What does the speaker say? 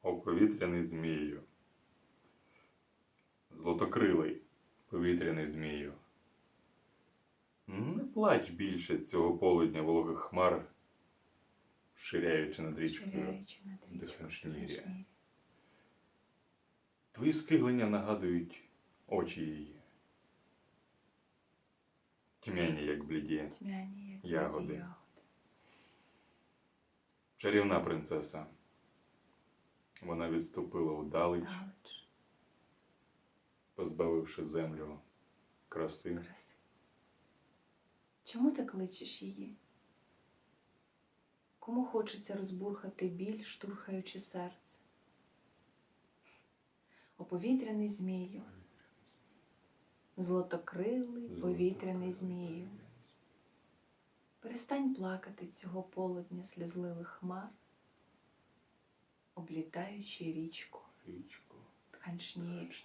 Повітряний змію. Злотокрилий повітряний змію. Не плач більше цього полудня вологих хмар, ширяючи над річкою. Диханшнір'я. Твої скиглення нагадують очі її. Тьмяні, як бліді. Ягоди. Чарівна принцеса. Вона відступила удалеч, Далеч, позбавивши землю краси. краси. Чому ти кличеш її? Кому хочеться розбурхати біль, штурхаючи серце? О повітряний змію, злотокрилий повітряний змію. Перестань плакати цього полудня сльозливих хмар, облітаючи річку Річко. Тханшнір.